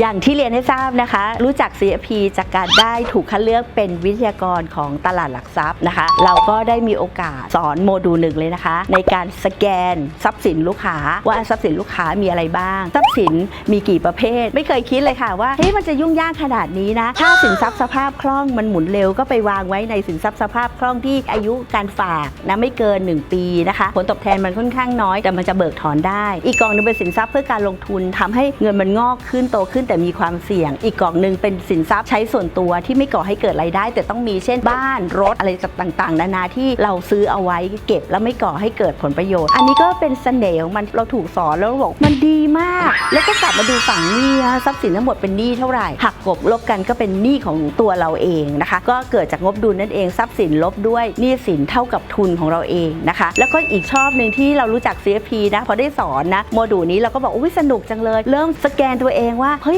อย่างที่เรียนให้ทราบนะคะ รู้จัก CFP จากการได้ถูกคัดเลือกเป็นวิทยากรของตลาดหลักทรัพย์นะคะ เราก็ได้มีโอกาสสอนโมดูลหนึ่งเลยนะคะ ในการสแกนทรัพย์สินลูกค้า ว่าทรัพย์สินลูกค้ามีอะไรบ้าง ทรัพย์สินมีกี่ประเภท ไม่เคยคิดเลยค่ะว่าเฮ้ยมันจะยุ่งยากขนาดนี้นะถ้าสินทรัพย์สภาพคล่องมันหมุนเร็วก็ไปวางไว้ในสินทรัพย์สภาพคล่องที่อายุการฝากนะไม่เกิน 1 ปีนะคะผลตอบแทนมันค่อนข้างน้อยแต่มันจะเบิกถอนได้ อีกกองหนึงเป็นสินทรัพย์เพื่อการลงทุนทำให้เงินมันงอกขึ้นโตขึ้นแต่มีความเสี่ยง อีกกองหนึ่งเป็นสินทรัพย์ใช้ส่วนตัวที่ไม่ก่อให้เกิดรายได้ แต่ต้องมีเช่นบ้านรถอะไรต่างๆ นานาที่เราซื้อเอาไว้เก็บแล้วไม่ก่อให้เกิดผลประโยชน์ อันนี้ก็เป็นเสน่ห์ของมันเราถูกสอนแล้วบอกมันดีมาก แล้วก็กลับมาดูฝั่งหนี้ทรัพย์สินทั้งหมดเป็นหนี้เท่าไหร่หักกบลบกันก็เป็นหนี้ของตัวเราเองนะคะ ก็เกิดจากงบดุลนั่นเองทรัพย์สินลบด้วยหนี้สินเท่ากับทุนของเราเองนะคะ แล้วก็อีกชอบหนึ่งที่เรารู้จัก CFP นะพอได้สอนนะโมดูลนี้เราก็บอกอุ้ยสนุกจังเลย เริ่มสแกนตัวเองว่าเฮ้ย